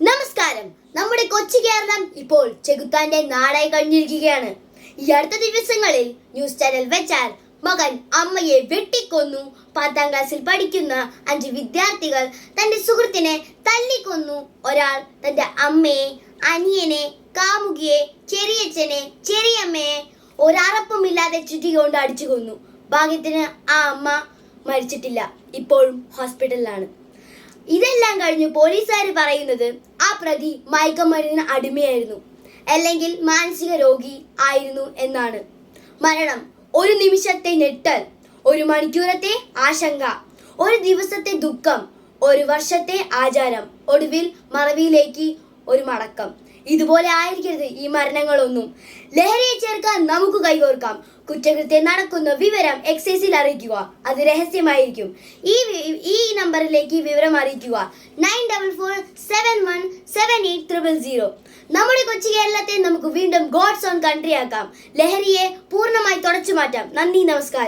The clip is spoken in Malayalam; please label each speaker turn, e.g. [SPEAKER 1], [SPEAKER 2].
[SPEAKER 1] നമസ്കാരം. നമ്മുടെ കൊച്ചു കേരളം ഇപ്പോൾ ചെകുത്താന്റെ നാടായി കഴിഞ്ഞിരിക്കുകയാണ്. ഈ അടുത്ത ദിവസങ്ങളിൽ ന്യൂസ് ചാനൽ വെച്ചാൽ മകൻ അമ്മയെ വെട്ടിക്കൊന്നു. പത്താം ക്ലാസ്സിൽ പഠിക്കുന്ന അഞ്ച് വിദ്യാർത്ഥികൾ തന്റെ സുഹൃത്തിനെ തല്ലിക്കൊന്നു. ഒരാൾ തന്റെ അമ്മയെ അനിയനെ കാമുകിയെ ചെറിയച്ഛനെ ചെറിയമ്മയെ ഒരറപ്പുമില്ലാതെ ചുറ്റികൊണ്ട് അടിച്ചു കൊന്നു. ഭാഗ്യത്തിന് ആ അമ്മ മരിച്ചിട്ടില്ല. ഇപ്പോഴും ഹോസ്പിറ്റലിലാണ്. ഇതെല്ലാം കഴിഞ്ഞ് പോലീസുകാർ പറയുന്നത് പ്രതി മയക്കമരുന്നിന് അടിമയായിരുന്നു. അല്ലെങ്കിൽ മാനസിക രോഗി ആയിരുന്നു എന്നാണ്. മരണം ഒരു നിമിഷത്തെ ഞെട്ടൽ ഒരു മണിക്കൂറത്തെ ആശങ്ക ഒരു ദിവസത്തെ ദുഃഖം ഒരു വർഷത്തെ ആചാരം ഒടുവിൽ മറവിയിലേക്ക് ഒരു മടക്കം. ഇതുപോലെ ആയിരിക്കരുത് ഈ മരണങ്ങളൊന്നും. ലഹരിയെ ചേർക്കാൻ നമുക്ക് കൈകോർക്കാം. കുറ്റകൃത്യം നടക്കുന്ന വിവരം എക്സൈസിൽ അറിയിക്കുക. അത് രഹസ്യമായിരിക്കും. ഈ ഈ നമ്പറിലേക്ക് വിവരം അറിയിക്കുക. Nine double four seven one seven eight triple zero നമ്മുടെ കൊച്ചു കേരളത്തെ നമുക്ക് വീണ്ടും ഗോഡ്സ് ഓൺ കൺട്രി ആക്കാം ലഹരിയെ പൂർണമായി തുടച്ചു മാറ്റാം. നന്ദി നമസ്കാരം.